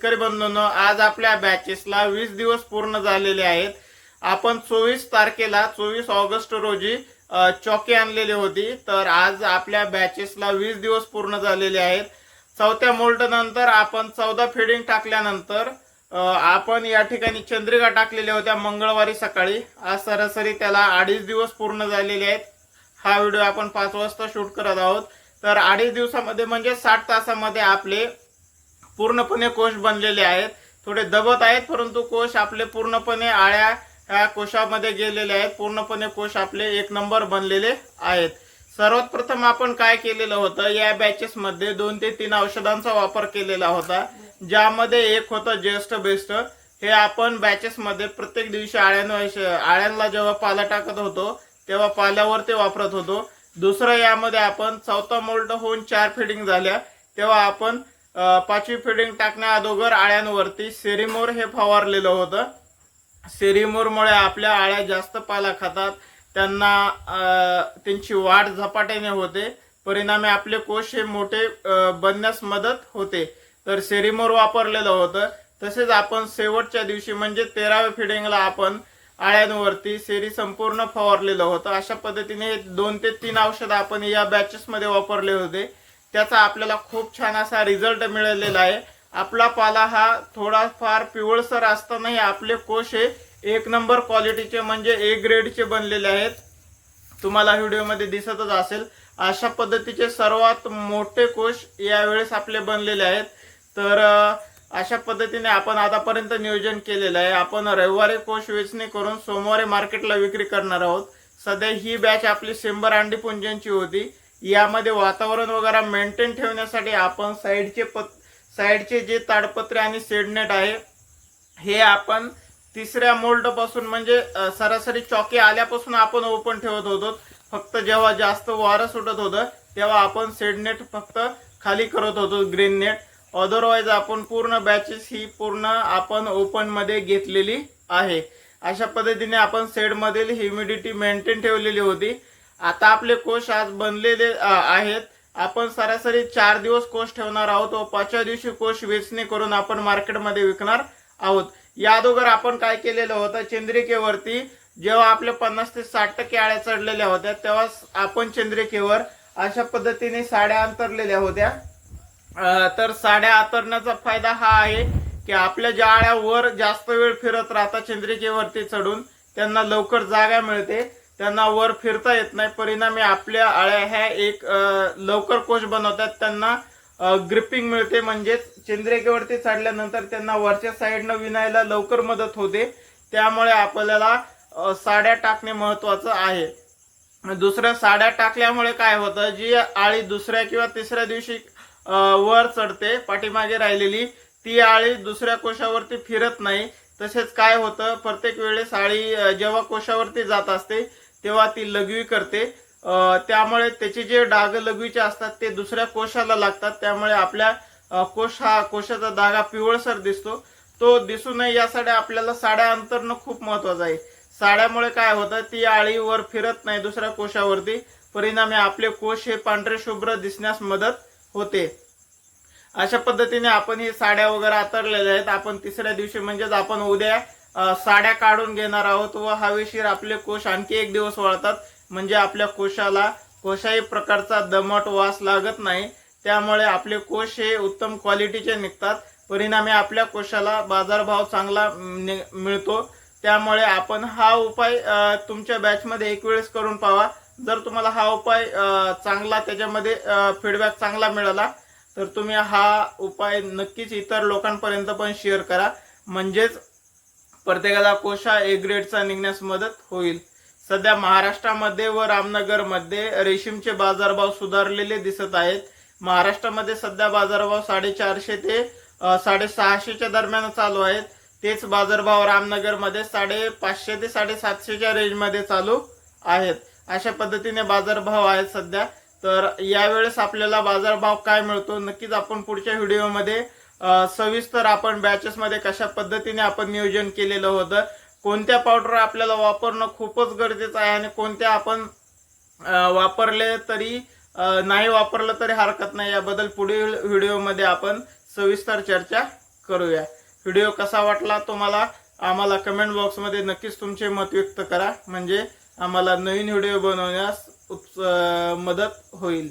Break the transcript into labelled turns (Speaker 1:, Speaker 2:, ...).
Speaker 1: शेतकरी बंधूंनो आज आपल्या बॅचेसला वीस दिवस पूर्ण झालेले आहेत. आपण चोवीस तारखेला चोवीस ऑगस्ट रोजी चौकी आणलेली होती. तर आज आपल्या बॅचेसला वीस दिवस पूर्ण झालेले आहेत. चौथ्या मोल्ट नंतर आपण चौदा फिडिंग टाकल्यानंतर आपण या ठिकाणी चंद्रिका टाकलेल्या होत्या मंगळवारी सकाळी. आज सरासरी त्याला अडीच दिवस पूर्ण झालेले आहेत. हा व्हिडिओ आपण पाच वाजता शूट करत आहोत. तर अडीच दिवसामध्ये म्हणजे साठ तासामध्ये आपले पूर्णपणे कोश बनलेले आहेत. थोडे दबत आहेत परंतु कोश आपले पूर्णपणे आळ्या ह्या कोशामध्ये गेलेले आहेत. पूर्णपणे कोश आपले एक नंबर बनलेले आहेत. सर्वात प्रथम आपण काय केलेलं होतं या बॅचेसमध्ये दोन ते तीन औषधांचा वापर केलेला होता ज्यामध्ये एक होतं ज्येष्ठ बेस्ट हे आपण बॅचेसमध्ये प्रत्येक दिवशी आळ्यांवर आळ्यांना जेव्हा पाला टाकत होतो तेव्हा पाल्यावर ते वापरत होतो. दुसरं यामध्ये आपण चौथा मोल्ट होऊन चार फिडिंग झाल्या तेव्हा आपण पाचवी फिडिंग टाकण्या अगोदर आळ्यांवरती सेरिमोर हे फवारलेलं होतं. सेरिमोरमुळे आपल्या आळ्या जास्त पाला खातात. त्यांना त्यांची वाढ झपाट्याने होते. परिणामी आपले कोश हे मोठे बनण्यास मदत होते. तर सेरिमोर वापरलेलं होतं. तसेच आपण शेवटच्या दिवशी म्हणजे तेराव्या फिडिंगला आपण आळ्यांवरती सेरी संपूर्ण फवारलेलं होतं. अशा पद्धतीने दोन ते तीन औषधं आपण या बॅचेसमध्ये वापरले होते. त्याचा आपल्याला खूप छान असा रिझल्ट मिळालेला आहे. आपला पाला हा थोडाफार पिवळसर असतानाही आपले कोश हे एक नंबर क्वालिटीचे म्हणजे ए ग्रेडचे बनलेले आहेत. तुम्हाला व्हिडिओमध्ये दिसतच असेल. अशा पद्धतीचे सर्वात मोठे कोश यावेळेस आपले बनलेले आहेत. तर अशा पद्धतीने आपण आतापर्यंत नियोजन केलेलं आहे. आपण रविवारी कोश वेचणी करून सोमवारी मार्केटला विक्री करणार आहोत. सध्या ही बॅच आपली शंभर अंडी पुंजांची होती. यामध्ये वातावरण वगैरे मेंटेन ठेवण्यासाठी आपण साईडचे पत साईडचे जे ताडपत्रे आणि सेडनेट आहे हे आपण तिसऱ्या मोल्डपासून म्हणजे सरासरी चॉकी आल्यापासून आपण ओपन ठेवत होतो. फक्त जेव्हा जास्त वारं सुटत होतं तेव्हा आपण सेडनेट फक्त खाली करत होतो ग्रीन नेट. अदरवाईज आपण पूर्ण बॅचेस ही पूर्ण आपण ओपनमध्ये घेतलेली आहे. अशा पद्धतीने आपण सेडमधील ह्युमिडिटी मेंटेन ठेवलेली होती. आता आपले कोश आज बनलेले आहेत. आपण सरासरी चार दिवस कोश ठेवणार आहोत व पाचव्या दिवशी कोश वेचणी करून आपण मार्केटमध्ये विकणार आहोत. या अगोदर आपण काय केलेलं होतं चंद्रिकेवरती जेव्हा आपल्या पन्नास ते साठ टक्के आळ्या चढलेल्या होत्या तेव्हा आपण चंद्रिकेवर अशा पद्धतीने साड्या अंतरलेल्या होत्या. तर साड्या आतरण्याचा फायदा हा आहे की आपल्या ज्या आळ्या वर जास्त वेळ फिरत राहतात चंद्रिकेवरती चढून त्यांना लवकर जागा मिळते. त्यांना वर फिरता येत नाही. परिणामी आपल्या आळ्या ह्या एक लवकर कोश बनवतात. त्यांना ग्रिपिंग मिळते. म्हणजेच चंद्रिकेवरती चढल्यानंतर त्यांना वरच्या साईडनं विणायला लवकर मदत होते. त्यामुळे आपल्याला साड्या टाकणे महत्वाचं आहे. दुसऱ्या साड्या टाकल्यामुळे काय होतं? जी आळी दुसऱ्या किंवा तिसऱ्या दिवशी वर चढते पाठीमागे राहिलेली ती आळी दुसऱ्या कोशावरती फिरत नाही. तसेच काय होतं? प्रत्येक वेळेस आळी जेव्हा कोशावरती जात असते तेव्हा ती लघवी करते. त्यामुळे त्याचे जे डाग लघवीचे असतात ते दुसऱ्या कोशाला लागतात. त्यामुळे आपल्या कोश हा कोशाचा धागा पिवळसर दिसतो. तो दिसू नये यासाठी आपल्याला साड्या अंतरणं खूप महत्वाचं आहे. साड्यामुळे काय होतं ती आळी वर फिरत नाही दुसऱ्या कोशावरती. परिणामी आपले कोश हे पांढरे शुभ्र दिसण्यास मदत होते. अशा पद्धतीने आपण ही साड्या वगैरे आतरलेल्या आहेत. आपण तिसऱ्या दिवशी म्हणजेच आपण उद्या साड्या काढून घेणार आहोत व हवेशीर आपले कोश आणखी एक दिवस वळतात म्हणजे आपल्या कोशाला कोशाही प्रकारचा दमट वास लागत नाही. त्यामुळे आपले कोश हे उत्तम क्वालिटीचे निघतात. परिणामी आपल्या कोशाला बाजारभाव चांगला नि- मिळतो. त्यामुळे आपण हा उपाय तुमच्या बॅचमध्ये एक वेळेस करून पाहा. जर तुम्हाला हा उपाय चांगला त्याच्यामध्ये फीडबॅक चांगला मिळाला तर तुम्ही हा उपाय नक्कीच इतर लोकांपर्यंत पण शेअर करा. म्हणजेच प्रत्येकाला कोशा ए ग्रेडचा निघण्यास मदत होईल. सध्या महाराष्ट्रामध्ये व रामनगरमध्ये रेशीमचे बाजारभाव सुधारलेले दिसत आहेत. महाराष्ट्रामध्ये सध्या बाजारभाव साडेचारशे ते साडेसहाशेच्या दरम्यान चालू आहेत. तेच बाजारभाव रामनगरमध्ये साडेपाचशे ते साडेसातशेच्या रेंजमध्ये चालू आहेत. अशा पद्धतीने बाजारभाव आहेत सध्या. तर यावेळेस आपल्याला बाजारभाव काय मिळतो नक्कीच आपण पुढच्या व्हिडिओमध्ये सविस्तर आपण बॅचेसमध्ये कशा पद्धतीने आपण नियोजन केलेलं होतं कोणत्या पावडर आपल्याला वापरणं खूपच गरजेचं आहे आणि कोणत्या आपण वापरले तरी नाही वापरलं तरी हरकत नाही. याबद्दल पुढील व्हिडिओमध्ये आपण सविस्तर चर्चा करूया. व्हिडिओ कसा वाटला तुम्हाला? आम्हाला कमेंट बॉक्समध्ये नक्कीच तुमचे मत व्यक्त करा. म्हणजे आम्हाला नवीन व्हिडिओ बनवण्यास उत्स- मदत होईल.